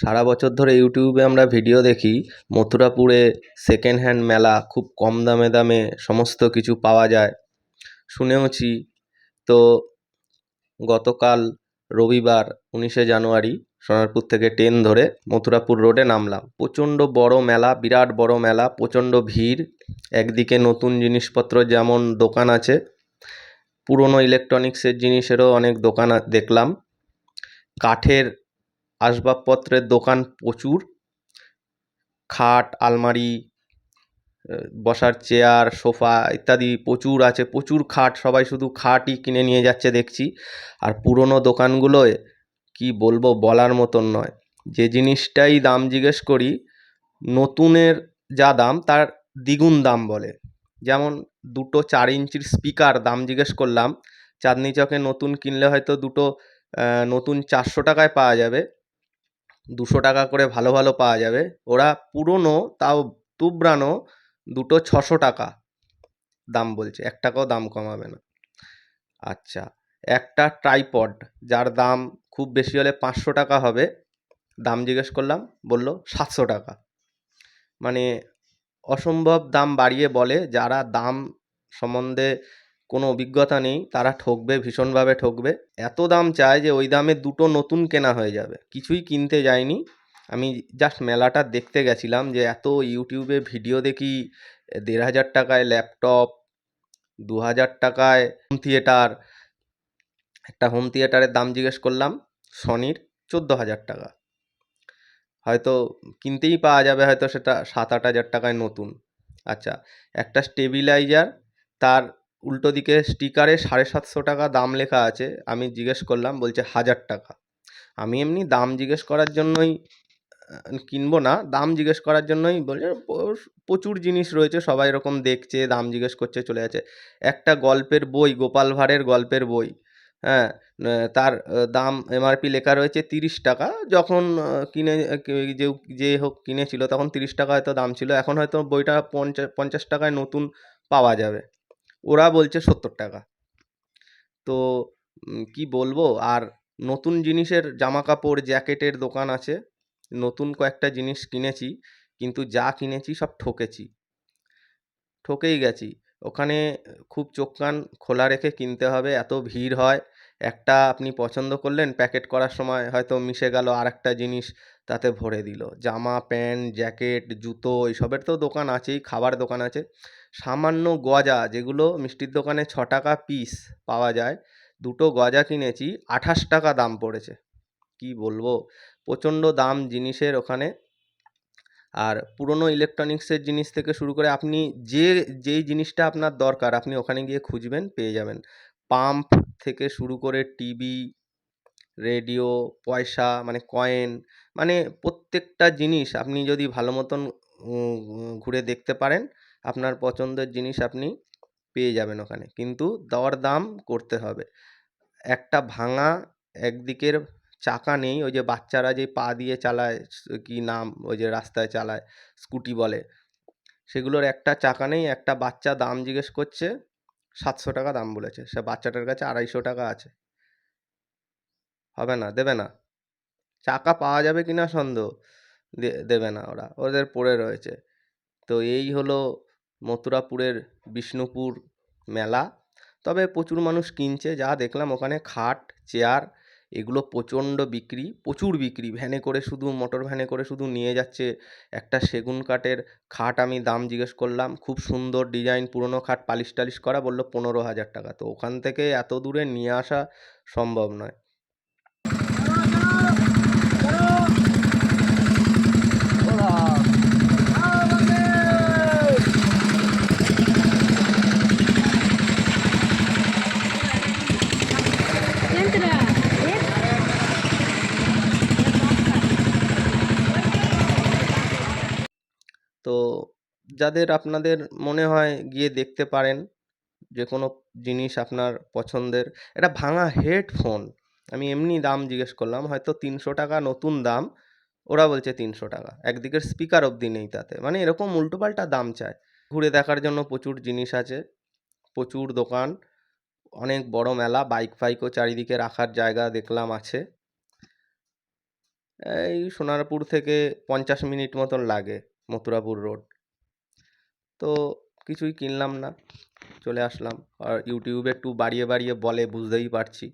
সারা বছর ধরে ইউটিউবে আমরা ভিডিও দেখি, মথুরাপুরে সেকেন্ড হ্যান্ড মেলা খুব কম দামে দামে সমস্ত কিছু পাওয়া যায়। শুনেওছি, তো গতকাল রবিবার উনিশে জানুয়ারি সোনারপুর থেকে ট্রেন ধরে মথুরাপুর রোডে নামলাম। প্রচণ্ড বড় মেলা, বিরাট বড় মেলা, প্রচণ্ড ভিড়, একদিকে নতুন জিনিসপত্র যেমন দোকান আছে পুরনো ইলেকট্রনিক্সের জিনিসেরও অনেক দোকান দেখলাম। কাঠের আসবাবপত্রের দোকান প্রচুর। খাট, আলমারি বসার চেয়ার, সোফা ইত্যাদি প্রচুর আছে, প্রচুর খাট, সবাই শুধু খাটই কিনে নিয়ে যাচ্ছে দেখছি। আর পুরনো দোকানগুলোয় কি বলব বলার মতন নয়। যে জিনিসটাই দাম জিজ্ঞেস করি, নতুনের যা দাম তার দ্বিগুণ দাম বলে। যেমন দুটো চার ইঞ্চির স্পিকার দাম জিজ্ঞেস করলাম। চাঁদনি চকে নতুন কিনলে হয়তো দুটো নতুন চারশো টাকায় পাওয়া যাবে। দুশো টাকা করে ভালো ভালো পাওয়া যাবে। ওরা পুরনো, তাও তুবড়ানো দুটো ছশো টাকা দাম বলছে। এক টাকাও দাম কমাবে না। আচ্ছা একটা ট্রাইপড যার দাম খুব বেশি হলে পাঁচশো টাকা হবে। দাম জিজ্ঞেস করলাম, বলল সাতশো টাকা। মানে অসম্ভব দাম বাড়িয়ে বলে, যারা দাম সম্বন্ধে কোনো অভিজ্ঞতা নেই, তারা ঠকবে, ভীষণভাবে ঠকবে। এত দাম চায় যে ওই দামে দুটো নতুন কেনা হয়ে যাবে। কিছুই কিনতে যায়নি। আমি জাস্ট মেলাটা দেখতে গেছিলাম যে এত ইউটিউবে ভিডিও দেখি, দেড় হাজার টাকায় ল্যাপটপ, দু হাজার টাকায় হোম থিয়েটার একটা হোম থিয়েটারের দাম জিজ্ঞেস করলাম, সনির চোদ্দ হাজার টাকা। হয়তো কিনতেই পাওয়া যাবে হয়তো সেটা সাত আট হাজার টাকায় নতুন। আচ্ছা একটা স্টেবিলাইজার, তার উল্টো দিকে স্টিকারে সাড়ে সাতশো টাকা দাম লেখা আছে, আমি জিজ্ঞেস করলাম, বলছে হাজার টাকা। আমি এমনি দাম জিজ্ঞেস করার জন্যই কিনবো না, দাম জিজ্ঞেস করার জন্যই বলছে প্রচুর জিনিস রয়েছে, সবাই এরকম দেখছে, দাম জিজ্ঞেস করছে, চলে যাচ্ছে। একটা গল্পের বই, গোপাল ভাঁড়ের গল্পের বই হ্যাঁ তার দাম এমআরপি লেখা রয়েছে তিরিশ টাকা। যখন কিনে যে যে হোক কিনেছিল তখন তিরিশ টাকা হয়তো দাম ছিল। এখন হয়তো বইটা পঞ্চাশ পঞ্চাশ টাকায় নতুন পাওয়া যাবে। ওরা বলছে সত্তর টাকা। তো কি বলব? আর নতুন জিনিসের জামা কাপড় জ্যাকেটের দোকান আছে। নতুন কয়েকটা জিনিস কিনেছি, কিন্তু যা কিনেছি সব ঠকেছি। ঠকেই গেছি। ওখানে খুব চোখ কান খোলা রেখে কিনতে হবে, এত ভিড় হয়। একটা আপনি পছন্দ করলেন, প্যাকেট করার সময় হয়তো মিশে গেল আর একটা জিনিস তাতে ভরে দিল। জামা, প্যান্ট, জ্যাকেট, জুতো এইসবের তো দোকান আছেই, খাবার দোকান আছে। সামান্য গজা যেগুলো মিষ্টির দোকানে ছ টাকা পিস পাওয়া যায়, দুটো গজা কিনেছি, আঠাশ টাকা দাম পড়েছে। কি বলব? প্রচণ্ড দাম জিনিসের ওখানে। আর পুরনো ইলেকট্রনিক্সের জিনিস থেকে শুরু করে আপনি যে, যেই জিনিসটা আপনার দরকার, আপনি ওখানে গিয়ে খুঁজবেন, পেয়ে যাবেন। পাম্প থেকে শুরু করে টিভি, রেডিও, পয়সা মানে কয়েন মানে প্রত্যেকটা জিনিস আপনি যদি ভালো মতন ঘুরে দেখতে পারেন, আপনার পছন্দের জিনিস আপনি পেয়ে যাবেন ওখানে। কিন্তু দর দাম করতে হবে। একটা ভাঙা একদিকের চাকা নেই, ওই যে বাচ্চারা যে পা দিয়ে চালায়, কি নাম, ওই যে রাস্তায় চালায়, স্কুটি বলে, সেগুলোর একটা চাকা নেই, একটা বাচ্চা দাম জিজ্ঞেস করছে সাতশো টাকা দাম বলেছে। সে বাচ্চাটার কাছে আড়াইশো টাকা আছে। হবে না, দেবে না। চাকা পাওয়া যাবে কিনা সন্দেহ দেবে না ওরা। ওদের পড়ে রয়েছে। তো এই হলো মথুরাপুরের বিষ্ণুপুর মেলা। তবে প্রচুর মানুষ কিনছে। যা দেখলাম ওখানে খাট, চেয়ার এগুলো প্রচণ্ড বিক্রি, প্রচুর বিক্রি। ভ্যানে করে শুধু মোটর ভ্যানে করে শুধু নিয়ে যাচ্ছে একটা সেগুন কাঠের খাট আমি দাম জিজ্ঞেস করলাম। খুব সুন্দর ডিজাইন পুরনো খাট, পালিশ টালিশ করা বলল পনেরো হাজার টাকা। তো ওখান থেকে এত দূরে নিয়ে আসা সম্ভব নয়। যাদের আপনাদের মনে হয় গিয়ে দেখতে পারেন যে কোনো জিনিস আপনার পছন্দের, একটা ভাঙা হেডফোন, আমি এমনি দাম জিজ্ঞেস করলাম, হয়তো তিনশো টাকা নতুন দাম, ওরা বলছে তিনশো টাকা। একদিকের স্পিকার অবধি নেই তাতে। মানে এরকম উল্টোপাল্টা দাম চায়। ঘুরে দেখার জন্য প্রচুর জিনিস আছে, প্রচুর দোকান, অনেক বড় মেলা বাইক ফাইকও চারিদিকে রাখার জায়গা দেখলাম আছে। এই সোনারপুর থেকে পঞ্চাশ মিনিট মতন লাগে, মথুরাপুর রোড তো কিছুই কিনলাম না। চলে আসলাম। আর ইউটিউবে একটু বাড়িয়ে বাড়িয়ে বলে বুঝতেই পারছি।